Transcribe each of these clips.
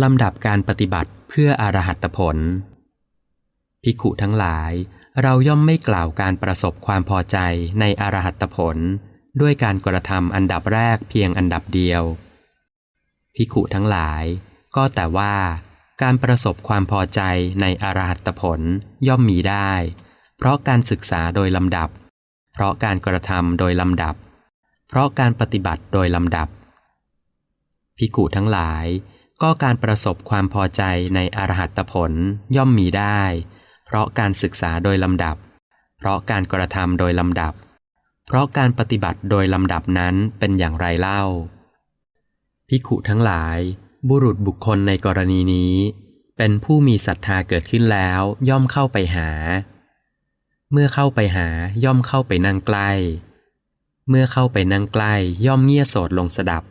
ลำดับการปฏิบัติเพื่ออรหัตผล ภิกขุทั้งหลาย เราย่อมไม่กล่าวการประสบความพอใจในอรหัตผล ด้วยการกระทำอันดับแรกเพียงอันดับเดียว ภิกขุทั้งหลาย ก็แต่ว่าการประสบความพอใจในอรหัตผลย่อมมีได้ เพราะการศึกษาโดยลำดับ เพราะการกระทำโดยลำดับ เพราะการปฏิบัติโดยลำดับ ภิกขุทั้งหลาย ก็การประสบความพอใจในอรหัตผลย่อมมีได้ เพราะการศึกษาโดยลำดับ เพราะการกระทำโดยลำดับ เพราะการปฏิบัติโดยลำดับนั้นเป็นอย่างไรเล่าภิขุทั้งหลาย บุรุษบุคคลในกรณีนี้ เป็นผู้มีศรัทธาเกิดขึ้นแล้วย่อมเข้าไปหา เมื่อเข้าไปหาย่อมเข้าไปนั่งใกล้ เมื่อเข้าไปนั่งใกล้ย่อมเงี่ยโสดลงสดับ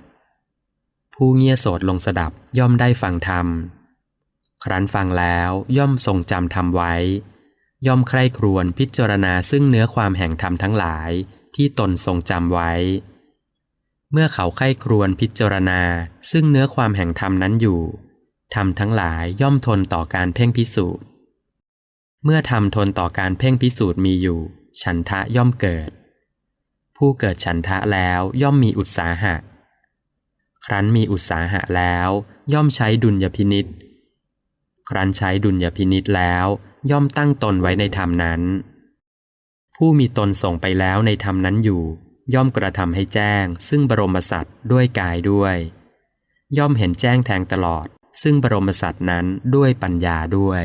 ผู้เงี่ยโสดลงสดับย่อมได้ฟังธรรม ครั้นฟังแล้วย่อมทรงจำธรรมไว้ ย่อมใคร่ครวญพิจารณาซึ่งเนื้อความแห่งธรรมทั้งหลายที่ตนทรงจำไว้ เมื่อเขาใคร่ครวญพิจารณาซึ่งเนื้อความแห่งธรรมนั้นอยู่ธรรมทั้งหลายย่อมทนต่อการเพ่งพิสูจน์ เมื่อธรรมทนต่อการเพ่งพิสูจน์มีอยู่ ฉันทะย่อมเกิด ผู้เกิดฉันทะแล้วย่อมมีอุตสาหะ ครั้นมีอุตสาหะแล้ว ย่อมใช้ดุลยพินิษครั้นใช้ดุลยพินิษแล้ว ย่อมตั้งตนไว้ในธรรมนั้น ผู้มีตนส่งไปแล้วในธรรมนั้นอยู่ ย่อมกระทำให้แจ้ง ซึ่งบรมสัตว์ด้วยกายด้วย ย่อมเห็นแจ้งแทงตลอด ซึ่งบรมสัตว์นั้นด้วยปัญญาด้วย